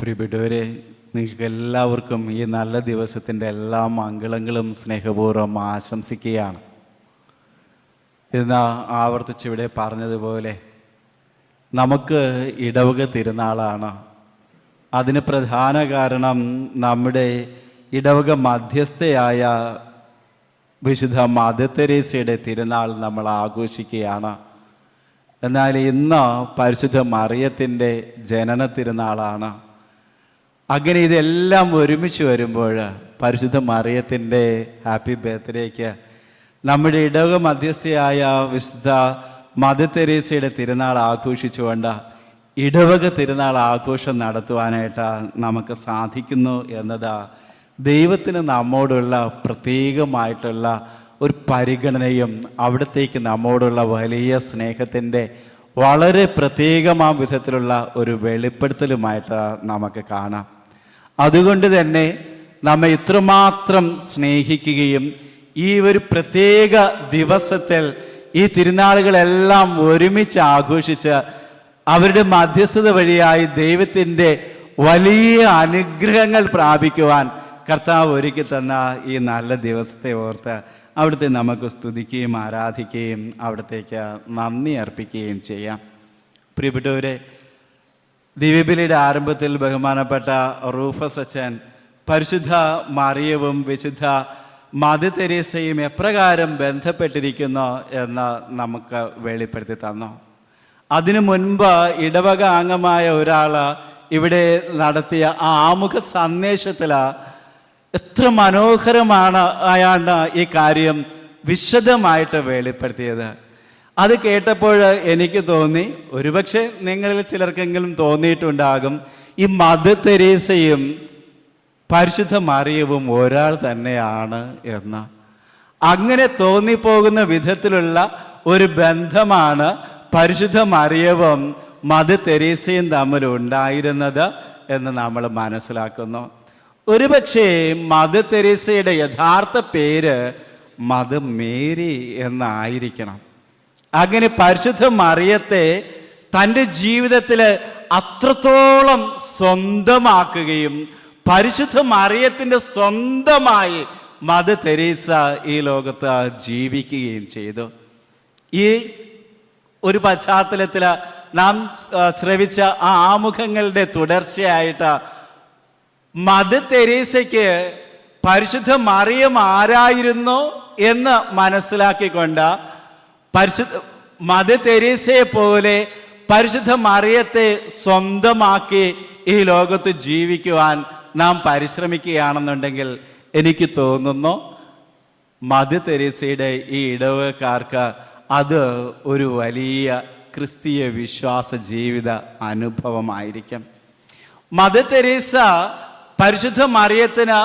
പ്രിയപ്പെട്ടവരെ നിങ്ങൾക്ക് എല്ലാവർക്കും ഈ നല്ല ദിവസത്തിന്റെ എല്ലാ മംഗളങ്ങളും സ്നേഹപൂർവം ആശംസിക്കുകയാണ്. ഇന്ന് ആവർത്തിച്ചിവിടെ പറഞ്ഞതുപോലെ നമുക്ക് ഇടവക തിരുനാളാണ്. അതിന് പ്രധാന കാരണം നമ്മുടെ ഇടവക മധ്യസ്ഥയായ വിശുദ്ധ മദർ തിരുനാൾ നമ്മൾ ആഘോഷിക്കുകയാണ്. എന്നാൽ ഇന്ന് പരിശുദ്ധ മറിയത്തിന്റെ ജനന തിരുനാളാണ് അങ്ങനെ ഇതെല്ലാം ഒരുമിച്ച് വരുമ്പോൾ പരിശുദ്ധ മറിയത്തിന്റെ ഹാപ്പി ബർത്ത്ഡേക്ക് നമ്മുടെ ഇടവക മധ്യസ്ഥയായ വിശുദ്ധ മദർ തിരുനാൾ ആഘോഷിച്ചുകൊണ്ട് ഇടവക തിരുനാൾ ആഘോഷം നടത്തുവാനായിട്ട് നമുക്ക് സാധിക്കുന്നു എന്നത് ദൈവത്തിന് നമ്മോടുള്ള പ്രത്യേകമായിട്ടുള്ള ഒരു പരിഗണനയും അവിടത്തേക്ക് നമ്മോടുള്ള വലിയ സ്നേഹത്തിന്റെ വളരെ പ്രത്യേകമാം വിധത്തിലുള്ള ഒരു വെളിപ്പെടുത്തലുമായിട്ട് നമുക്ക് കാണാം. അതുകൊണ്ട് തന്നെ നമ്മെ ഇത്രമാത്രം സ്നേഹിക്കുകയും ഈ ഒരു പ്രത്യേക ദിവസത്തിൽ ഈ തിരുനാളുകളെല്ലാം ഒരുമിച്ച് ആഘോഷിച്ച് അവരുടെ മധ്യസ്ഥത വഴിയായി ദൈവത്തിന്റെ വലിയ അനുഗ്രഹങ്ങൾ പ്രാപിക്കുവാൻ കർത്താവ് ഒരുക്കി തന്ന ഈ നല്ല ദിവസത്തെ ഓർത്ത് അവിടുത്തെ നമുക്ക് സ്തുതിക്കുകയും ആരാധിക്കുകയും അവിടത്തേക്ക് നന്ദി അർപ്പിക്കുകയും ചെയ്യാം. പ്രിയപ്പെട്ടവരെ ദിവ്യബലിയുടെ ആരംഭത്തിൽ ബഹുമാനപ്പെട്ട റൂഫ സച്ചൻ പരിശുദ്ധ മറിയവും വിശുദ്ധ മദർ തെരേസയും എപ്രകാരം ബന്ധപ്പെട്ടിരിക്കുന്നു എന്ന് നമുക്ക് വെളിപ്പെടുത്തി തന്നു. അതിനു മുൻപ് ഇടവക അംഗമായ ഒരാൾ ഇവിടെ നടത്തിയ ആ ആമുഖ സന്ദേശത്തിൽ എത്ര മനോഹരമാണ് ആയാണ് ഈ കാര്യം വിശദമായിട്ട് വെളിപ്പെടുത്തിയത്. അത് കേട്ടപ്പോൾ എനിക്ക് തോന്നി ഒരുപക്ഷെ നിങ്ങളിൽ ചിലർക്കെങ്കിലും തോന്നിയിട്ടുണ്ടാകും ഈ മദർ തെരേസയും പരിശുദ്ധ മറിയവും ഒരാൾ തന്നെയാണ് എന്ന്. അങ്ങനെ തോന്നിപ്പോകുന്ന വിധത്തിലുള്ള ഒരു ബന്ധമാണ് പരിശുദ്ധ മറിയവും മദർ തെരേസയും തമ്മിൽ ഉണ്ടായിരുന്നത് എന്ന് നമ്മൾ മനസ്സിലാക്കുന്നു. ഒരുപക്ഷേ മദർ തെരേസയുടെ യഥാർത്ഥ പേര് മദർ മേരി എന്നായിരിക്കണം. അങ്ങനെ പരിശുദ്ധ മറിയത്തെ തന്റെ ജീവിതത്തിൽ അത്രത്തോളം സ്വന്തമാക്കുകയും പരിശുദ്ധ മറിയത്തിന്റെ സ്വന്തമായി മദർ തെരേസ ഈ ലോകത്ത് ജീവിക്കുകയും ചെയ്തു. ഈ ഒരു പശ്ചാത്തലത്തിൽ നാം ശ്രവിച്ച ആ ആമുഖങ്ങളുടെ തുടർച്ചയായിട്ട് മദർ തെരേസയ്ക്ക് പരിശുദ്ധ മറിയം ആരായിരുന്നു എന്ന് മനസ്സിലാക്കിക്കൊണ്ട് പരിശുദ്ധ മത തെരേസയെ പോലെ പരിശുദ്ധ മറിയത്തെ സ്വന്തമാക്കി ഈ ലോകത്ത് ജീവിക്കുവാൻ നാം പരിശ്രമിക്കുകയാണെന്നുണ്ടെങ്കിൽ എനിക്ക് തോന്നുന്നു മത തെരേസയുടെ ഈ ഇടവക്കാർക്ക് അത് ഒരു വലിയ ക്രിസ്തീയ വിശ്വാസ ജീവിത അനുഭവമായിരിക്കും. മത തെരേസ പരിശുദ്ധ മറിയത്തിന്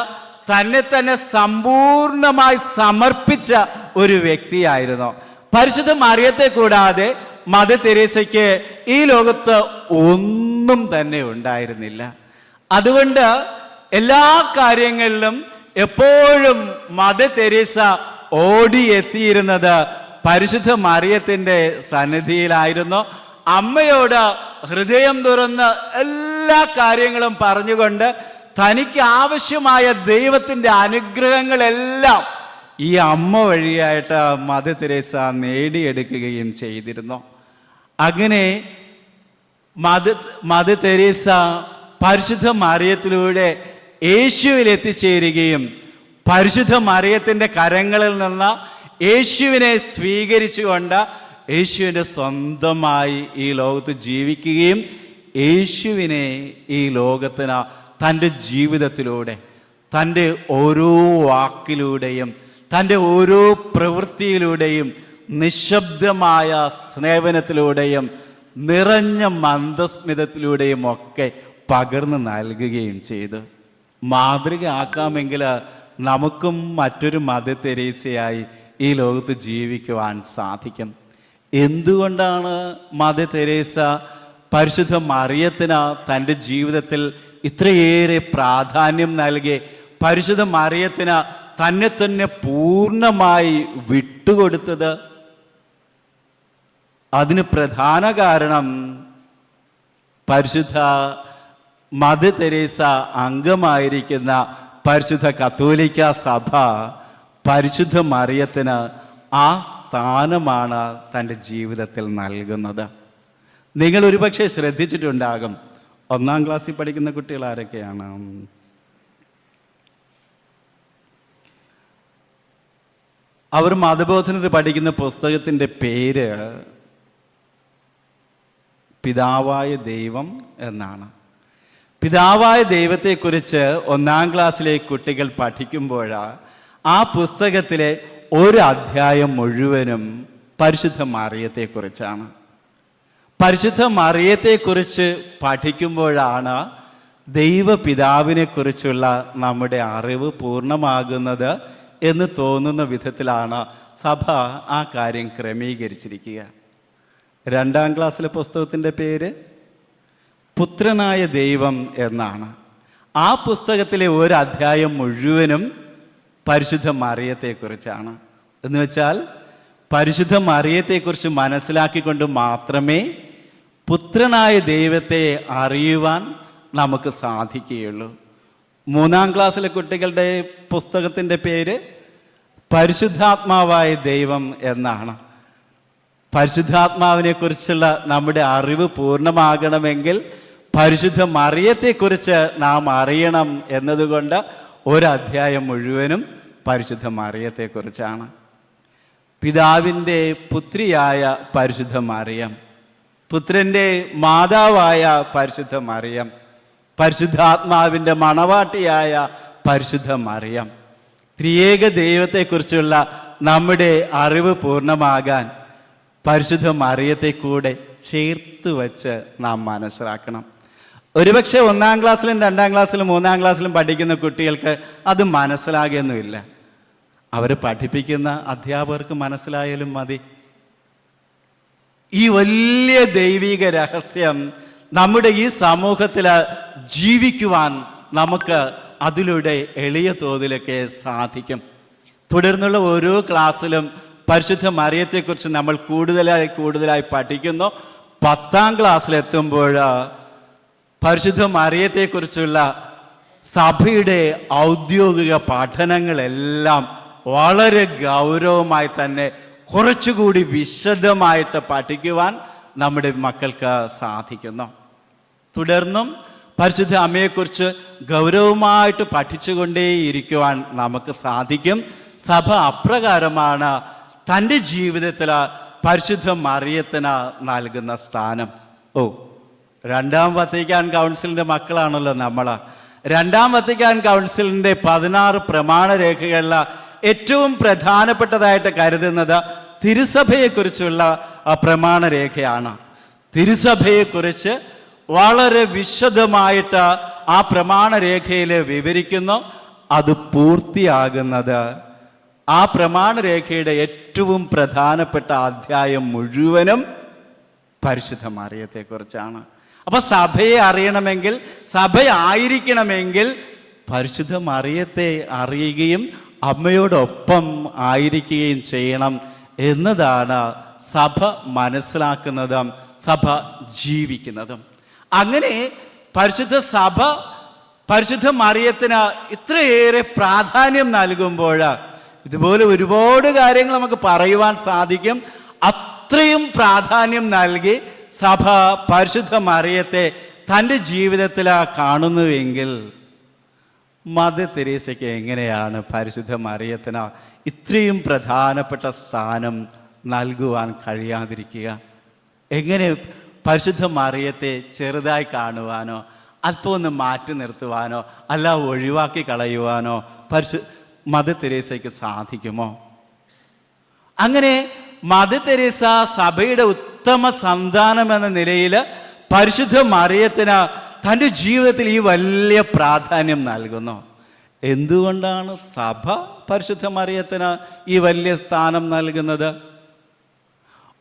തന്നെ തന്നെ സമ്പൂർണമായി സമർപ്പിച്ച ഒരു വ്യക്തിയായിരുന്നു. പരിശുദ്ധ മറിയത്തെ കൂടാതെ മദർ തെരേസയ്ക്ക് ഈ ലോകത്ത് ഒന്നും തന്നെ ഉണ്ടായിരുന്നില്ല. അതുകൊണ്ട് എല്ലാ കാര്യങ്ങളിലും എപ്പോഴും മദർ തെരേസ ഓടിയെത്തിയിരുന്നത് പരിശുദ്ധ മറിയത്തിന്റെ സന്നിധിയിലായിരുന്നു. അമ്മയോട് ഹൃദയം തുറന്ന് എല്ലാ കാര്യങ്ങളും പറഞ്ഞുകൊണ്ട് തനിക്ക് ആവശ്യമായ ദൈവത്തിന്റെ അനുഗ്രഹങ്ങളെല്ലാം ഈ അമ്മ വഴിയായിട്ട് മദർ തെരേസ നേടിയെടുക്കുകയും ചെയ്തിരുന്നു. അങ്ങനെ മത മത തെരേസ പരിശുദ്ധ മറിയത്തിലൂടെ യേശുവിൽ എത്തിച്ചേരുകയും പരിശുദ്ധ മറിയത്തിന്റെ കരങ്ങളിൽ നിന്ന് യേശുവിനെ സ്വീകരിച്ചുകൊണ്ട് യേശുവിന്റെ സ്വന്തമായി ഈ ലോകത്ത് ജീവിക്കുകയും യേശുവിനെ ഈ ലോകത്തിന് തന്റെ ജീവിതത്തിലൂടെ തന്റെ ഓരോ വാക്കിലൂടെയും തന്റെ ഓരോ പ്രവൃത്തിയിലൂടെയും നിശബ്ദമായ സ്നേഹനത്തിലൂടെയും നിറഞ്ഞ മന്ദസ്മിതത്തിലൂടെയും ഒക്കെ പകർന്നു നൽകുകയും ചെയ്തു. മാതൃക ആക്കാമെങ്കിൽ നമുക്കും മറ്റൊരു മതത്തെരീസയായി തെരേസയായി ഈ ലോകത്ത് ജീവിക്കുവാൻ സാധിക്കും. എന്തുകൊണ്ടാണ് മത തെരേസ പരിശുദ്ധ മറിയത്തിന് തന്റെ ജീവിതത്തിൽ ഇത്രയേറെ പ്രാധാന്യം നൽകി? പരിശുദ്ധ മറിയത്തിന് തന്നെ തന്നെ പൂർണമായി വിട്ടുകൊടുത്തത് അതിന് പ്രധാന കാരണം പരിശുദ്ധ മദ തെരേസ അംഗമായിരിക്കുന്ന പരിശുദ്ധ കത്തോലിക്ക സഭ പരിശുദ്ധ മറിയത്തിന് ആ സ്ഥാനമാണ് തന്റെ ജീവിതത്തിൽ നൽകുന്നത്. നിങ്ങൾ ഒരുപക്ഷെ ശ്രദ്ധിച്ചിട്ടുണ്ടാകും. ഒന്നാം ക്ലാസ്സിൽ പഠിക്കുന്ന കുട്ടികൾ ആരൊക്കെയാണ്? അവർ മതബോധനത്തിൽ പഠിക്കുന്ന പുസ്തകത്തിന്റെ പേര് പിതാവായ ദൈവം എന്നാണ്. പിതാവായ ദൈവത്തെക്കുറിച്ച് ഒന്നാം ക്ലാസ്സിലെ കുട്ടികൾ പഠിക്കുമ്പോൾ ആ പുസ്തകത്തിലെ ഒരു അധ്യായം മുഴുവനും പരിശുദ്ധ മറിയത്തെക്കുറിച്ചാണ്. പരിശുദ്ധ മറിയത്തെക്കുറിച്ച് പഠിക്കുമ്പോഴാണ് ദൈവപിതാവിനെക്കുറിച്ചുള്ള നമ്മുടെ അറിവ് പൂർണമാകുന്നത് എന്ന് തോന്നുന്ന വിധത്തിലാണ് സഭ ആ കാര്യം ക്രമീകരിച്ചിരിക്കുക. രണ്ടാം ക്ലാസ്സിലെ പുസ്തകത്തിന്റെ പേര് പുത്രനായ ദൈവം എന്നാണ്. ആ പുസ്തകത്തിലെ ഒരു അധ്യായം മുഴുവനും പരിശുദ്ധ മറിയത്തെക്കുറിച്ചാണ്. എന്ന് വെച്ചാൽ പരിശുദ്ധ മറിയത്തെക്കുറിച്ച് മനസ്സിലാക്കിക്കൊണ്ട് മാത്രമേ പുത്രനായ ദൈവത്തെ അറിയുവാൻ നമുക്ക് സാധിക്കുകയുള്ളൂ. മൂന്നാം ക്ലാസ്സിലെ കുട്ടികളുടെ പുസ്തകത്തിന്റെ പേര് പരിശുദ്ധാത്മാവായ ദൈവം എന്നാണ്. പരിശുദ്ധാത്മാവിനെക്കുറിച്ചുള്ള നമ്മുടെ അറിവ് പൂർണമാകണമെങ്കിൽ പരിശുദ്ധ മറിയത്തെക്കുറിച്ച് നാം അറിയണം എന്നതുകൊണ്ട് ഒരധ്യായം മുഴുവനും പരിശുദ്ധ മറിയത്തെക്കുറിച്ചാണ്. പിതാവിന്റെ പുത്രിയായ പരിശുദ്ധ മറിയം പുത്രന്റെ മാതാവായ പരിശുദ്ധ മറിയം പരിശുദ്ധാത്മാവിന്റെ മണവാട്ടിയായ പരിശുദ്ധ മറിയം. ത്രിയേക ദൈവത്തെക്കുറിച്ചുള്ള നമ്മുടെ അറിവ് പൂർണമാകാൻ പരിശുദ്ധ മറിയത്തെ കൂടെ ചേർത്ത് വച്ച് നാം മനസ്സിലാക്കണം. ഒരുപക്ഷെ ഒന്നാം ക്ലാസ്സിലും രണ്ടാം ക്ലാസ്സിലും മൂന്നാം ക്ലാസ്സിലും പഠിക്കുന്ന കുട്ടികൾക്ക് അത് മനസ്സിലാകുന്നില്ല അവർ പഠിപ്പിക്കുന്ന അധ്യാപകർക്ക് മനസ്സിലായാലും മതി. ഈ വലിയ ദൈവിക രഹസ്യം നമ്മുടെ ഈ സമൂഹത്തിൽ ജീവിക്കുവാൻ നമുക്ക് അതിലൂടെ എളിയ തോതിലൊക്കെ സാധിക്കും. തുടർന്നുള്ള ഓരോ ക്ലാസ്സിലും പരിശുദ്ധ മറിയത്തെക്കുറിച്ച് നമ്മൾ കൂടുതലായി കൂടുതലായി പഠിക്കുന്നു. പത്താം ക്ലാസ്സിലെത്തുമ്പോൾ പരിശുദ്ധ മറിയത്തെക്കുറിച്ചുള്ള സഭയുടെ ഔദ്യോഗിക പഠനങ്ങളെല്ലാം വളരെ ഗൗരവമായി തന്നെ കുറച്ചുകൂടി വിശദമായിട്ട് പഠിക്കുവാൻ നമ്മുടെ മക്കൾക്ക് സാധിക്കുന്നു. തുടർന്നും പരിശുദ്ധ അമ്മയെക്കുറിച്ച് ഗൗരവമായിട്ട് പഠിച്ചുകൊണ്ടേയിരിക്കുവാൻ നമുക്ക് സാധിക്കും. സഭ അപ്രകാരമാണ് തന്റെ ജീവിതത്തിൽ പരിശുദ്ധ മറിയത്തിന് നൽകുന്ന സ്ഥാനം. ഓ രണ്ടാം വത്തിക്കാൻ കൗൺസിലിന്റെ മക്കളാണല്ലോ നമ്മൾ രണ്ടാം വത്തിക്കാൻ കൗൺസിലിന്റെ പതിനാറ് പ്രമാണരേഖകളിൽ ഏറ്റവും പ്രധാനപ്പെട്ടതായിട്ട് കരുതുന്നത് തിരുസഭയെക്കുറിച്ചുള്ള പ്രമാണരേഖയാണ് തിരുസഭയെക്കുറിച്ച് വളരെ വിശദമായിട്ട് ആ പ്രമാണരേഖയിൽ വിവരിക്കുന്നു. അത് പൂർത്തിയാകുന്നത്. ആ പ്രമാണരേഖയുടെ ഏറ്റവും പ്രധാനപ്പെട്ട അധ്യായം മുഴുവനും പരിശുദ്ധ മറിയത്തെക്കുറിച്ചാണ് അപ്പൊ സഭയെ അറിയണമെങ്കിൽ സഭ ആയിരിക്കണമെങ്കിൽ പരിശുദ്ധ മറിയത്തെ അറിയുകയും അമ്മയോടൊപ്പം ആയിരിക്കുകയും ചെയ്യണം എന്നതാണ് സഭ മനസ്സിലാക്കുന്നതും സഭ ജീവിക്കുന്നതും. അങ്ങനെ പരിശുദ്ധ സഭ പരിശുദ്ധ മറിയത്തിന് ഇത്രയേറെ പ്രാധാന്യം നൽകുമ്പോൾ ഇതുപോലെ ഒരുപാട് കാര്യങ്ങൾ നമുക്ക് പറയുവാൻ സാധിക്കും. അത്രയും പ്രാധാന്യം നൽകി സഭ പരിശുദ്ധ മറിയത്തെ തന്റെ ജീവിതത്തിൽ കാണുന്നുവെങ്കിൽ മദർ തെരേസയ്ക്ക് എങ്ങനെയാണ് പരിശുദ്ധ മറിയത്തിന് ഇത്രയും പ്രധാനപ്പെട്ട സ്ഥാനം നൽകുവാൻ കഴിയാതിരിക്കുക? എങ്ങനെ പരിശുദ്ധ മറിയത്തെ ചെറുതായി കാണുവാനോ അല്പം ഒന്ന് മാറ്റി നിർത്തുവാനോ അല്ല ഒഴിവാക്കി കളയുവാനോ പരിശു മദർ തെരേസയ്ക്ക് സാധിക്കുമോ? അങ്ങനെ മദർ തെരേസ സഭയുടെ ഉത്തമ സന്താനം എന്ന നിലയിൽ പരിശുദ്ധ മറിയത്തിന് തന്റെ ജീവിതത്തിൽ ഈ വലിയ പ്രാധാന്യം നൽകുന്നു. എന്തുകൊണ്ടാണ് സഭ പരിശുദ്ധ മറിയത്തിന് ഈ വലിയ സ്ഥാനം നൽകുന്നത്?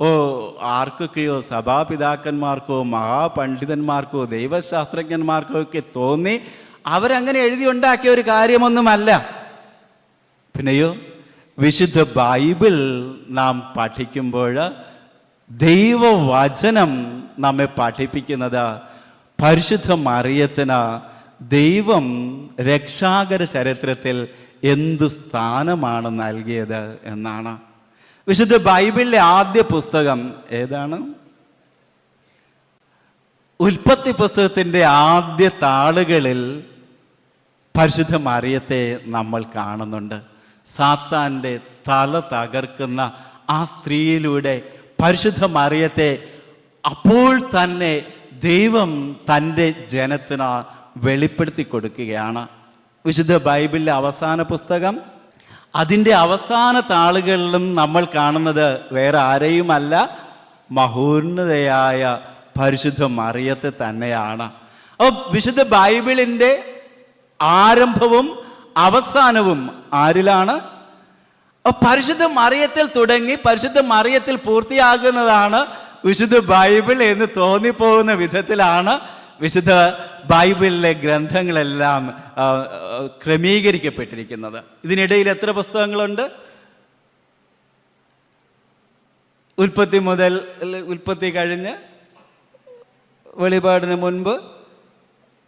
ഓ ആർക്കൊക്കെയോ സഭാപിതാക്കന്മാർക്കോ മഹാപണ്ഡിതന്മാർക്കോ ദൈവശാസ്ത്രജ്ഞന്മാർക്കോ ഒക്കെ തോന്നി അവരങ്ങനെ എഴുതി ഉണ്ടാക്കിയ ഒരു കാര്യമൊന്നുമല്ല. പിന്നെയോ വിശുദ്ധ ബൈബിൾ നാം പഠിക്കുമ്പോൾ ദൈവവചനം നമ്മെ പഠിപ്പിക്കുന്നത്. പരിശുദ്ധ മറിയത്തിന് ദൈവം രക്ഷാകര ചരിത്രത്തിൽ എന്ത് സ്ഥാനമാണ് നൽകിയത് എന്നാണ്. വിശുദ്ധ ബൈബിളിലെ ആദ്യ പുസ്തകം ഏതാണ്? ഉൽപ്പത്തി പുസ്തകത്തിന്റെ ആദ്യ താളുകളിൽ പരിശുദ്ധ മറിയത്തെ നമ്മൾ കാണുന്നുണ്ട്. സാത്താന്റെ തല തകർക്കുന്ന ആ സ്ത്രീയിലൂടെ പരിശുദ്ധ മറിയത്തെ അപ്പോൾ തന്നെ ദൈവം തന്റെ ജനത്തിന് വെളിപ്പെടുത്തി കൊടുക്കുകയാണ്. വിശുദ്ധ ബൈബിളിലെ അവസാന പുസ്തകം അതിന്റെ അവസാന താളുകളിലും നമ്മൾ കാണുന്നത് വേറെ ആരെയുമല്ല മഹോന്നതയായ പരിശുദ്ധ മറിയത്തെ തന്നെയാണ്. അപ്പോൾ വിശുദ്ധ ബൈബിളിന്റെ ആരംഭവും അവസാനവും ആരിലാണ്? പരിശുദ്ധ മറിയത്തിൽ തുടങ്ങി പരിശുദ്ധ മറിയത്തിൽ പൂർത്തിയാകുന്നതാണ് വിശുദ്ധ ബൈബിൾ എന്ന് തോന്നിപ്പോകുന്ന വിധത്തിലാണ് വിശുദ്ധ ബൈബിളിലെ ഗ്രന്ഥങ്ങളെല്ലാം ക്രമീകരിക്കപ്പെട്ടിരിക്കുന്നത്. ഇതിനിടയിൽ എത്ര പുസ്തകങ്ങളുണ്ട്? ഉൽപ്പത്തി മുതൽ ഉൽപ്പത്തി കഴിഞ്ഞ് വെളിപാടിന് മുൻപ്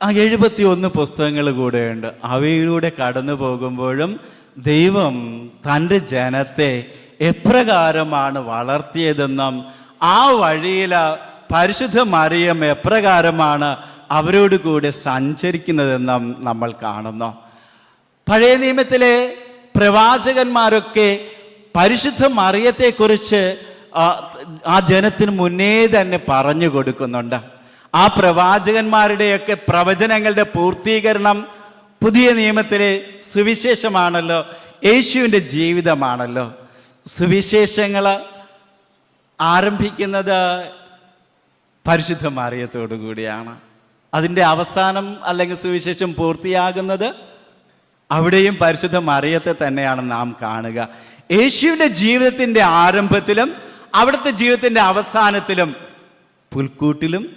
ആ എഴുപത്തി ഒന്ന് പുസ്തകങ്ങൾ കൂടെയുണ്ട്. അവയിലൂടെ കടന്നു പോകുമ്പോഴും ദൈവം തന്റെ ജനത്തെ എപ്രകാരമാണ് വളർത്തിയതെന്നും ആ വഴിയിൽ പരിശുദ്ധ മറിയം എപ്രകാരമാണ് അവരോട് കൂടെ സഞ്ചരിക്കുന്നതെന്ന് നമ്മൾ കാണുന്നു. പഴയ നിയമത്തിലെ പ്രവാചകന്മാരൊക്കെ പരിശുദ്ധ മറിയത്തെക്കുറിച്ച് ആ- ജനത്തിന് മുന്നേ തന്നെ പറഞ്ഞു കൊടുക്കുന്നുണ്ട്. ആ പ്രവാചകന്മാരുടെയൊക്കെ പ്രവചനങ്ങളുടെ പൂർത്തീകരണം പുതിയ നിയമത്തിലെ സുവിശേഷമാണല്ലോ യേശുവിന്റെ ജീവിതമാണല്ലോ. സുവിശേഷങ്ങൾ ആരംഭിക്കുന്നത് പരിശുദ്ധ മാറിയത്തോടു കൂടിയാണ്. അതിന്റെ അവസാനം അല്ലെങ്കിൽ സുവിശേഷം പൂർത്തിയാകുന്നത് അവിടെയും പരിശുദ്ധ മറിയത്തെ തന്നെയാണ് നാം കാണുക. യേശുവിന്റെ ജീവിതത്തിന്റെ ആരംഭത്തിലും അവിടുത്തെ ജീവിതത്തിന്റെ അവസാനത്തിലും പുൽക്കൂട്ടിലും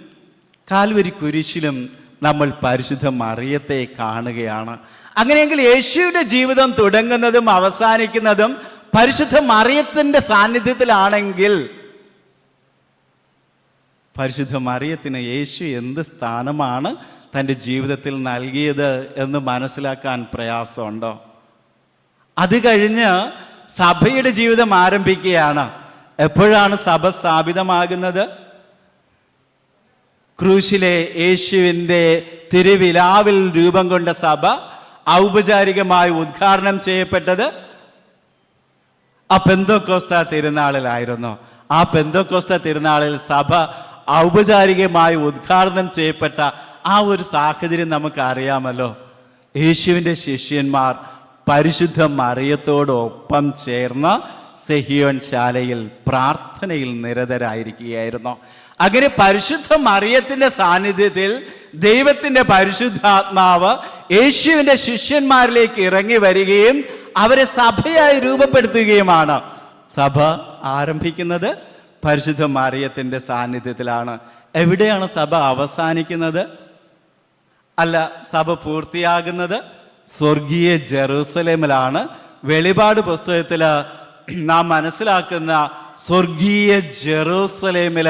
കാൽവരി കുരിശിലും നമ്മൾ പരിശുദ്ധ മറിയത്തെ കാണുകയാണ്. അങ്ങനെയെങ്കിൽ യേശുവിന്റെ ജീവിതം തുടങ്ങുന്നതും അവസാനിക്കുന്നതും പരിശുദ്ധ മറിയത്തിന്റെ സാന്നിധ്യത്തിലാണെങ്കിൽ പരിശുദ്ധ മറിയത്തിന് യേശു എന്ത് സ്ഥാനമാണ് തന്റെ ജീവിതത്തിൽ നൽകിയത് എന്ന് മനസ്സിലാക്കാൻ പ്രയാസമുണ്ടോ? അത് കഴിഞ്ഞ് സഭയുടെ ജീവിതം ആരംഭിക്കുകയാണ്. എപ്പോഴാണ് സഭ സ്ഥാപിതമാകുന്നത്? ക്രൂശിലെ യേശുവിന്റെ തിരുവിലാവിൽ രൂപം കൊണ്ട സഭ ഔപചാരികമായി ഉദ്ഘാടനം ചെയ്യപ്പെട്ടത് ആ പെന്തോക്കോസ്ത തിരുനാളിലായിരുന്നു. ആ പെന്തോക്കോസ്ത തിരുനാളിൽ സഭ ഔപചാരികമായി ഉദ്ഘാടനം ചെയ്യപ്പെട്ട ആ ഒരു സാഹചര്യം നമുക്കറിയാമല്ലോ. യേശുവിന്റെ ശിഷ്യന്മാർ പരിശുദ്ധ മറിയത്തോടൊപ്പം ചേർന്ന് സെഹിയോൻ ശാലയിൽ പ്രാർത്ഥനയിൽ നിരതരായിരിക്കുകയായിരുന്നു. അങ്ങനെ പരിശുദ്ധ മറിയത്തിന്റെ സാന്നിധ്യത്തിൽ ദൈവത്തിന്റെ പരിശുദ്ധാത്മാവ് യേശുവിന്റെ ശിഷ്യന്മാരിലേക്ക് ഇറങ്ങി വരികയും അവരെ സഭയായി രൂപപ്പെടുത്തുകയുമാണ്. സഭ ആരംഭിക്കുന്നത് പരിശുദ്ധ മറിയത്തിന്റെ സാന്നിധ്യത്തിലാണ്. എവിടെയാണ് സഭ അവസാനിക്കുന്നത്? അല്ല സഭ പൂർത്തിയാകുന്നത് സ്വർഗീയ ജെറൂസലേമിലാണ്. വെളിപാട് പുസ്തകത്തിൽ നാം മനസ്സിലാക്കുന്ന സ്വർഗീയ ജെറൂസലേമിൽ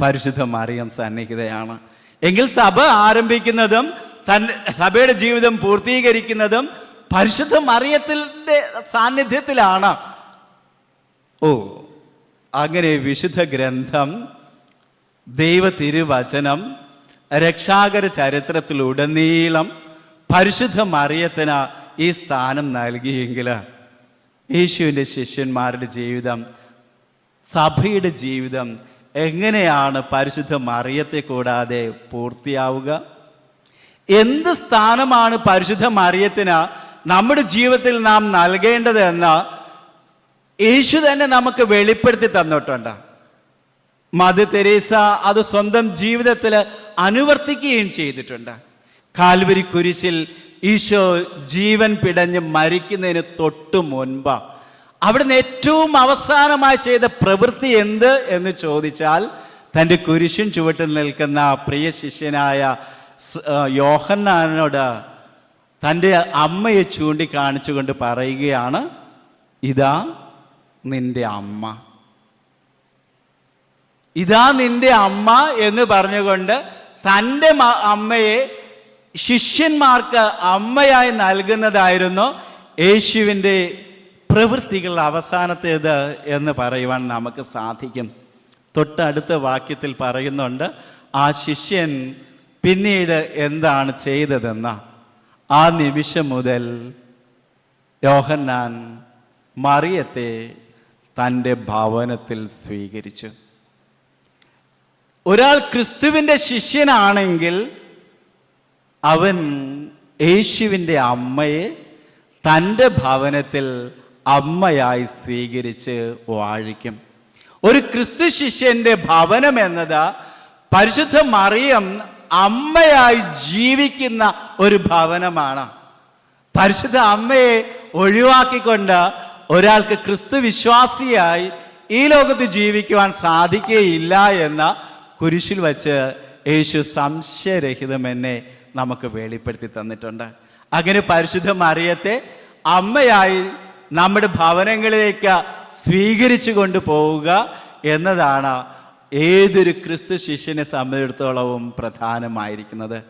പരിശുദ്ധ മറിയം സന്നിഹിതയാണ്. എങ്കിൽ സഭ ആരംഭിക്കുന്നതും തന്റെ സഭയുടെ ജീവിതം പൂർത്തീകരിക്കുന്നതും പരിശുദ്ധ മറിയത്തിന്റെ സാന്നിധ്യത്തിലാണ്. ഓ അങ്ങനെ വിശുദ്ധ ഗ്രന്ഥം ദൈവ തിരുവചനം രക്ഷാകര ചരിത്രത്തിലുടനീളം പരിശുദ്ധ മറിയത്തിന് ഈ സ്ഥാനം നൽകിയെങ്കിൽ യേശുവിന്റെ ശിഷ്യന്മാരുടെ ജീവിതം സഭയുടെ ജീവിതം എങ്ങനെയാണ് പരിശുദ്ധ മറിയത്തെ കൂടാതെ പൂർത്തിയാവുക? എന്ത് സ്ഥാനമാണ് പരിശുദ്ധ മറിയത്തിന് നമ്മുടെ ജീവിതത്തിൽ നാം നൽകേണ്ടത് യേശു തന്നെ നമുക്ക് വെളിപ്പെടുത്തി തന്നിട്ടുണ്ട്. മത തെരേസ അത് സ്വന്തം ജീവിതത്തിൽ അനുവർത്തിക്കുകയും ചെയ്തിട്ടുണ്ട്. കാൽവരി കുരിശിൽ ഈശോ ജീവൻ പിടഞ്ഞ് മരിക്കുന്നതിന് തൊട്ടു മുൻപ് അവിടുന്ന് ഏറ്റവും അവസാനമായി ചെയ്ത പ്രവൃത്തി എന്ത് എന്ന് ചോദിച്ചാൽ തന്റെ കുരിശിൻ ചുവട്ടിൽ നിൽക്കുന്ന പ്രിയ ശിഷ്യനായ യോഹന്നാനോട് തന്റെ അമ്മയെ ചൂണ്ടിക്കാണിച്ചുകൊണ്ട് പറയുകയാണ് ഇതാ നിന്റെ അമ്മ. ഇതാ നിന്റെ അമ്മ എന്ന് പറഞ്ഞുകൊണ്ട് തന്റെ അമ്മയെ ശിഷ്യന്മാർക്ക് അമ്മയായി നൽകുന്നതായിരുന്നു യേശുവിന്റെ പ്രവൃത്തികൾ അവസാനത്തേത് എന്ന് പറയുവാൻ നമുക്ക് സാധിക്കും. തൊട്ടടുത്ത വാക്യത്തിൽ പറയുന്നുണ്ട് ആ ശിഷ്യൻ പിന്നീട് എന്താണ് ചെയ്തതെന്ന? ആ നിമിഷം മുതൽ യോഹന്നാൻ മറിയത്തെ തന്റെ ഭവനത്തിൽ സ്വീകരിച്ചു. ഒരാൾ ക്രിസ്തുവിന്റെ ശിഷ്യനാണെങ്കിൽ അവൻ യേശുവിന്റെ അമ്മയെ തന്റെ ഭവനത്തിൽ അമ്മയായി സ്വീകരിച്ച് വാഴിക്കും. ഒരു ക്രിസ്തു ശിഷ്യന്റെ ഭവനം എന്നത് പരിശുദ്ധ മറിയം അമ്മയായി ജീവിക്കുന്ന ഒരു ഭവനമാണ്. പരിശുദ്ധ അമ്മയെ ഒഴിവാക്കിക്കൊണ്ട് ഒരാൾക്ക് ക്രിസ്തു വിശ്വാസിയായി ഈ ലോകത്ത് ജീവിക്കുവാൻ സാധിക്കുകയില്ല എന്ന കുരിശിൽ വച്ച് യേശു സംശയരഹിതം എന്നെ നമുക്ക് വെളിപ്പെടുത്തി തന്നിട്ടുണ്ട്. അങ്ങനെ പരിശുദ്ധ മറിയത്തെ അമ്മയായി നമ്മുടെ ഭവനങ്ങളിലേക്ക് സ്വീകരിച്ചു കൊണ്ടുപോവുക എന്നതാണ് ഏതൊരു ക്രിസ്തു ശിഷ്യനെ സംബന്ധിച്ചിടത്തോളവും പ്രധാനമായിരിക്കുന്നത്.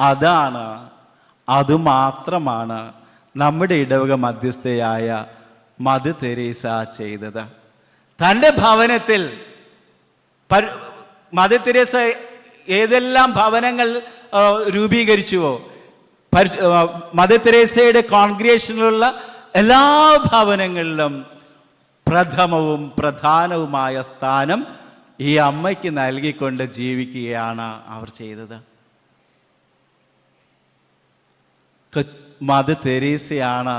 അതാണ് അതുമാത്രമാണ് നമ്മുടെ ഇടവക മധ്യസ്ഥയായ മധു തെരേസ ചെയ്തത്. തന്റെ ഭവനത്തിൽ മദർ തെരേസ ഏതെല്ലാം ഭവനങ്ങൾ രൂപീകരിച്ചുവോ? പരി- മദർ തെരേസയുടെ കോൺഗ്രേഷനിലുള്ള എല്ലാ ഭവനങ്ങളിലും പ്രഥമവും പ്രധാനവുമായ സ്ഥാനം ഈ അമ്മയ്ക്ക് നൽകിക്കൊണ്ട് ജീവിക്കുകയാണ് അവർ ചെയ്തത്. തെരീസയാണ് തെരേസയാണ്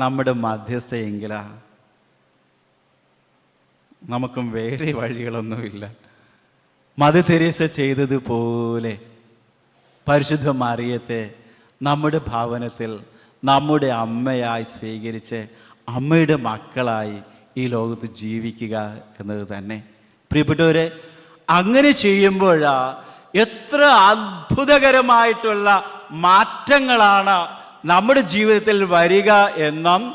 നമ്മുടെ മധ്യസ്ഥയെങ്കില നമുക്കും വേറെ വഴികളൊന്നുമില്ല. മത തെരേസ ചെയ്തതുപോലെ പരിശുദ്ധ മറിയത്തെ നമ്മുടെ ഭവനത്തിൽ നമ്മുടെ അമ്മയായി സ്വീകരിച്ച് അമ്മയുടെ മക്കളായി ഈ ലോകത്ത് ജീവിക്കുക എന്നത് തന്നെ. പ്രിയപ്പെട്ടവരെ അങ്ങനെ ചെയ്യുമ്പോഴാ എത്ര അത്ഭുതകരമായിട്ടുള്ള മാറ്റങ്ങളാണ് നമ്മുടെ ജീവിതത്തിൽ വരിക എന്നും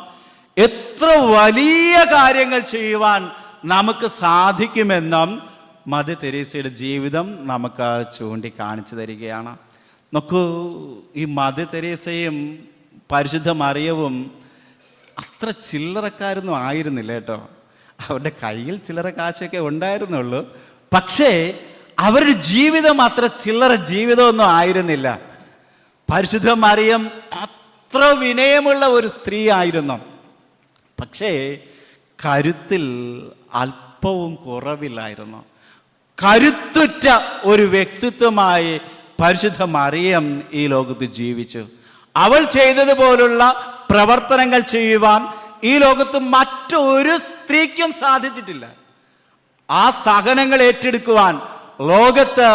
എത്ര വലിയ കാര്യങ്ങൾ ചെയ്യുവാൻ നമുക്ക് സാധിക്കുമെന്നും മദർ തെരേസയുടെ ജീവിതം നമുക്ക് ചൂണ്ടിക്കാണിച്ചു തരികയാണ്. നോക്കൂ ഈ മദർ തെരേസയും പരിശുദ്ധ മറിയവും അത്ര ചില്ലറക്കാരൊന്നും ആയിരുന്നില്ല കേട്ടോ. അവരുടെ കയ്യിൽ ചില്ലറ കാശൊക്കെ ഉണ്ടായിരുന്നുള്ളൂ. പക്ഷേ അവരുടെ ജീവിതം അത്ര ചില്ലറ ജീവിതമൊന്നും ആയിരുന്നില്ല. പരിശുദ്ധ മറിയം അത്ര വിനയമുള്ള ഒരു സ്ത്രീ ആയിരുന്നു പക്ഷേ കരുത്തിൽ അല്പവും കുറവില്ലായിരുന്നു കരുത്തുറ്റ ഒരു വ്യക്തിത്വമായി പരിശുദ്ധ മറിയം ഈ ലോകത്ത് ജീവിച്ചു. അവൾ ചെയ്തതുപോലുള്ള പ്രവർത്തനങ്ങൾ ചെയ്യുവാൻ ഈ ലോകത്ത് മറ്റൊരു സ്ത്രീക്കും സാധിച്ചിട്ടില്ല. ആ സഹനങ്ങൾ ഏറ്റെടുക്കുവാൻ ലോകത്ത്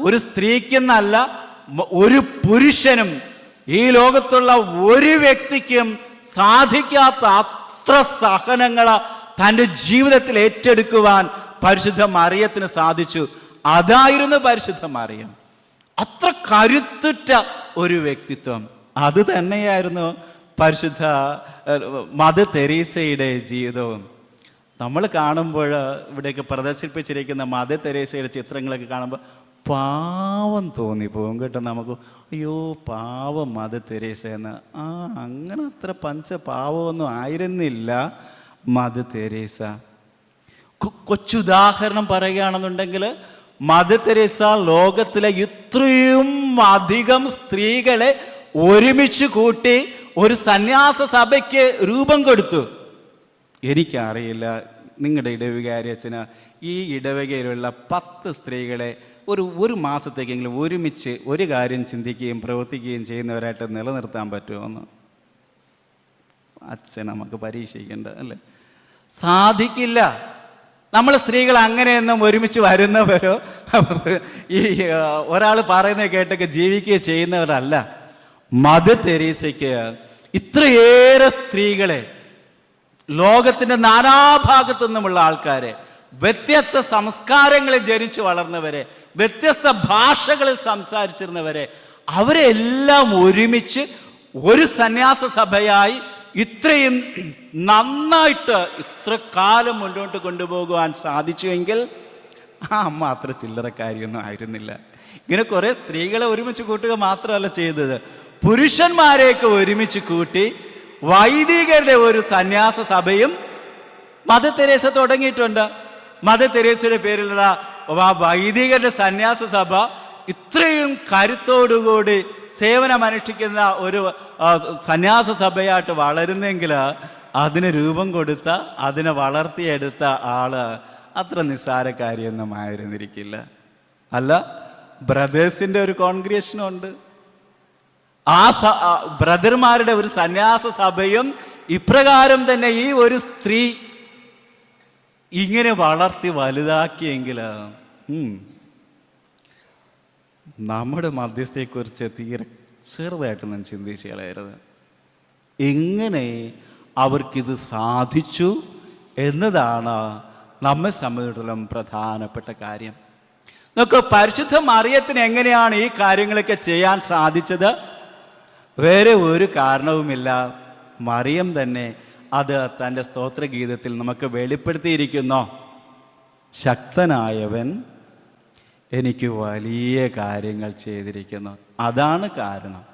ഒരു സ്ത്രീക്കെന്നല്ല ഒരു പുരുഷനും ഈ ലോകത്തുള്ള ഒരു വ്യക്തിക്കും സാധിക്കാത്ത അത്ര സഹനങ്ങൾ തന്റെ ജീവിതത്തിൽ ഏറ്റെടുക്കുവാൻ പരിശുദ്ധ മറിയത്തിന് സാധിച്ചു. അതായിരുന്നു പരിശുദ്ധ മറിയം. അത്ര കരുത്തുറ്റ ഒരു വ്യക്തിത്വം. അത് തന്നെയായിരുന്നു പരിശുദ്ധ മദ തെരേസയുടെ ജീവിതവും. നമ്മൾ കാണുമ്പോൾ ഇവിടെയൊക്കെ പ്രദർശിപ്പിച്ചിരിക്കുന്ന മദ തെരേസയുടെ ചിത്രങ്ങളൊക്കെ കാണുമ്പോൾ പാവം തോന്നിപ്പോകും കേട്ടോ നമുക്ക്. അയ്യോ പാവം മദർ തെരേസ എന്ന്. ആ അങ്ങനെ അത്ര പഞ്ച പാവമൊന്നും ആയിരുന്നില്ല. Mother Teresa. കൊച്ചുദാഹരണം പറയുകയാണെന്നുണ്ടെങ്കിൽ മദർ തെരേസ ലോകത്തിലെ ഇത്രയും അധികം സ്ത്രീകളെ ഒരുമിച്ച് കൂട്ടി ഒരു സന്യാസ സഭയ്ക്ക് രൂപം കൊടുത്തു. എനിക്കറിയില്ല നിങ്ങളുടെ ഇടവികാരി അച്ഛന് ഈ ഇടവകയിലുള്ള പത്ത് സ്ത്രീകളെ ഒരു ഒരു മാസത്തേക്കെങ്കിലും ഒരുമിച്ച് ഒരു കാര്യം ചിന്തിക്കുകയും പ്രവർത്തിക്കുകയും ചെയ്യുന്നവരായിട്ട് നിലനിർത്താൻ പറ്റുമോ അച്ഛൻ നമുക്ക് പരീക്ഷിക്കേണ്ട അല്ലേ? സാധിക്കില്ല. നമ്മൾ സ്ത്രീകൾ അങ്ങനെയൊന്നും ഒരുമിച്ച് വരുന്നവരോ? ഈ ഒരാൾ പറയുന്നത് കേട്ടൊക്കെ ജീവിക്കുകയോ ചെയ്യുന്നവരല്ല. മദർ തെരേസയ്ക്ക് ഇത്രയേറെ സ്ത്രീകളെ ലോകത്തിന്റെ നാനാഭാഗത്തു നിന്നുമുള്ള ആൾക്കാരെ വ്യത്യസ്ത സംസ്കാരങ്ങളിൽ ജനിച്ചു വളർന്നവരെ വ്യത്യസ്ത ഭാഷകളിൽ സംസാരിച്ചിരുന്നവരെ അവരെല്ലാം ഒരുമിച്ച് ഒരു സന്യാസ സഭയായി ഇത്രയും നന്നായിട്ട് ഇത്ര കാലം മുന്നോട്ട് കൊണ്ടുപോകുവാൻ സാധിച്ചുവെങ്കിൽ ആ അമ്മ അത്ര ചില്ലറക്കാരിയൊന്നും ആയിരുന്നില്ല. ഇങ്ങനെ കുറേ സ്ത്രീകളെ ഒരുമിച്ച് കൂട്ടുക മാത്രമല്ല ചെയ്തത്. പുരുഷന്മാരെയൊക്കെ ഒരുമിച്ച് കൂട്ടി വൈദികരുടെ ഒരു സന്യാസ സഭയും മദർ തെരേസ തുടങ്ങിയിട്ടുണ്ട്. മദർ തെരേസയുടെ പേരിലുള്ള ആ വൈദികരുടെ സന്യാസ സഭ ഇത്രയും കരുത്തോടുകൂടി സേവനമനുഷ്ഠിക്കുന്ന ഒരു സന്യാസ സഭയായിട്ട് വളരുന്നെങ്കിൽ അതിന് രൂപം കൊടുത്ത അതിനെ വളർത്തിയെടുത്ത ആൾ അത്ര നിസ്സാരക്കാരിയൊന്നും ആയിരുന്നിരിക്കില്ല. അല്ല ബ്രദേഴ്സിന്റെ ഒരു കോൺഗ്രേഷനുണ്ട്. ആ സ- ബ്രദർമാരുടെ ഒരു സന്യാസ സഭയും ഇപ്രകാരം തന്നെ ഈ ഒരു സ്ത്രീ ഇങ്ങനെ വളർത്തി വലുതാക്കിയെങ്കിൽ നമ്മുടെ മധ്യസ്ഥയെക്കുറിച്ച് തീരെ ചെറുതായിട്ടൊന്നും ഞാൻ കളയരുത്. എങ്ങനെ അവർക്കിത് സാധിച്ചു എന്നതാണ് നമ്മെ സംബന്ധിച്ചിടത്തോളം പ്രധാനപ്പെട്ട കാര്യം. നോക്കൂ പരിശുദ്ധ മറിയത്തിന് എങ്ങനെയാണ് ഈ കാര്യങ്ങളൊക്കെ ചെയ്യാൻ സാധിച്ചത്? വേറെ ഒരു കാരണവുമില്ല. മറിയം തന്നെ അത് തന്റെ സ്തോത്രഗീതത്തിൽ നമുക്ക് വെളിപ്പെടുത്തിയിരിക്കുന്നു. ശക്തനായവൻ എനിക്ക് വലിയ കാര്യങ്ങൾ ചെയ്തിരിക്കുന്നു. അതാണ് കാരണം.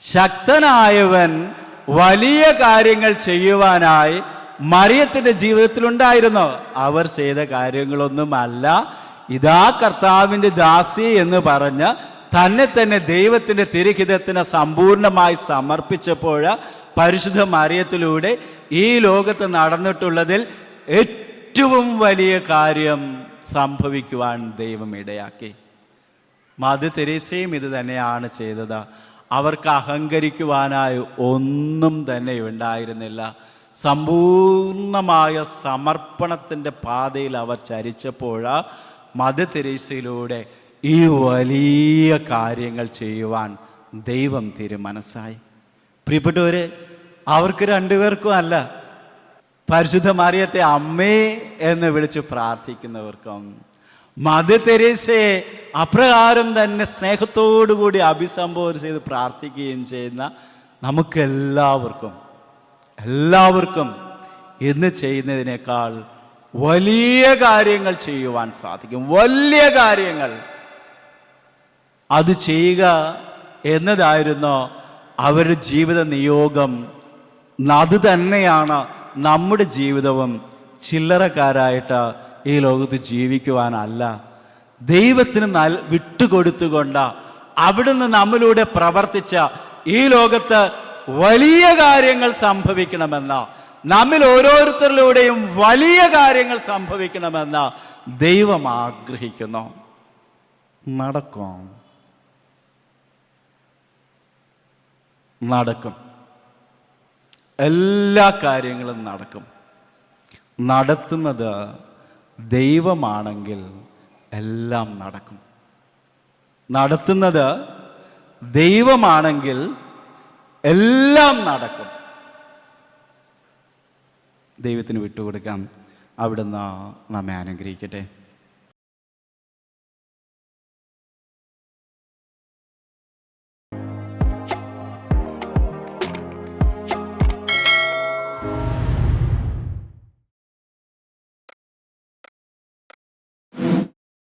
ശക്തനായവൻ വലിയ കാര്യങ്ങൾ ചെയ്യുവാനായി മറിയത്തിന്റെ ജീവിതത്തിലുണ്ടായിരുന്നു. അവർ ചെയ്ത കാര്യങ്ങളൊന്നുമല്ല. ഇതാ കർത്താവിന്റെ ദാസി എന്ന് പറഞ്ഞ് തന്നെ തന്നെ ദൈവത്തിന്റെ തിരുഹിതത്തിന് സമ്പൂർണമായി സമർപ്പിച്ചപ്പോൾ പരിശുദ്ധ മറിയത്തിലൂടെ ഈ ലോകത്ത് നടന്നിട്ടുള്ളതിൽ ഏറ്റവും വലിയ കാര്യം സംഭവിക്കുവാൻ ദൈവം ഇടയാക്കി. മധു തെരേസയും ഇത് തന്നെയാണ് ചെയ്തത്. അവർക്ക് അഹങ്കരിക്കുവാനായി ഒന്നും തന്നെ ഉണ്ടായിരുന്നില്ല. സമ്പൂർണമായ സമർപ്പണത്തിന്റെ പാതയിൽ അവർ ചരിച്ചപ്പോൾ മധു തെരേസയിലൂടെ ഈ വലിയ കാര്യങ്ങൾ ചെയ്യുവാൻ ദൈവം തിരുമനസ്സായി. പ്രിയപ്പെട്ടവരെ അവർക്ക് രണ്ടുപേർക്കും അല്ല. പരിശുദ്ധ മറിയത്തെ അമ്മേ എന്ന് വിളിച്ച് പ്രാർത്ഥിക്കുന്നവർക്കും. മദ തെരേസയെ അപ്രകാരം തന്നെ സ്നേഹത്തോടുകൂടി അഭിസംബോധന ചെയ്ത് പ്രാർത്ഥിക്കുകയും ചെയ്യുന്ന നമുക്കെല്ലാവർക്കും എല്ലാവർക്കും ഇന്ന് ചെയ്യുന്നതിനേക്കാൾ വലിയ കാര്യങ്ങൾ ചെയ്യുവാൻ സാധിക്കും. വലിയ കാര്യങ്ങൾ. അത് ചെയ്യുക എന്നതായിരുന്നു അവരുടെ ജീവിത നിയോഗം. അത് തന്നെയാണ് നമ്മുടെ ജീവിതവും ചില്ലറക്കാരായിട്ട് ഈ ലോകത്ത് ജീവിക്കുവാനല്ല. ദൈവത്തിന് നൽ വിട്ടുകൊടുത്തുകൊണ്ട് അവിടുന്ന് നമ്മിലൂടെ പ്രവർത്തിച്ച ഈ ലോകത്ത് വലിയ കാര്യങ്ങൾ സംഭവിക്കണമെന്ന നമ്മിൽ ഓരോരുത്തരിലൂടെയും വലിയ കാര്യങ്ങൾ സംഭവിക്കണമെന്ന ദൈവം ആഗ്രഹിക്കുന്നു. നടക്കും. നടക്കും. എല്ലാ കാര്യങ്ങളും നടക്കും. നടത്തുന്നത് ദൈവമാണെങ്കിൽ എല്ലാം നടക്കും. നടത്തുന്നത് ദൈവമാണെങ്കിൽ എല്ലാം നടക്കും. ദൈവത്തിന് വിട്ടുകൊടുക്കാം. അവിടുന്ന് നമ്മെ അനുഗ്രഹിക്കട്ടെ.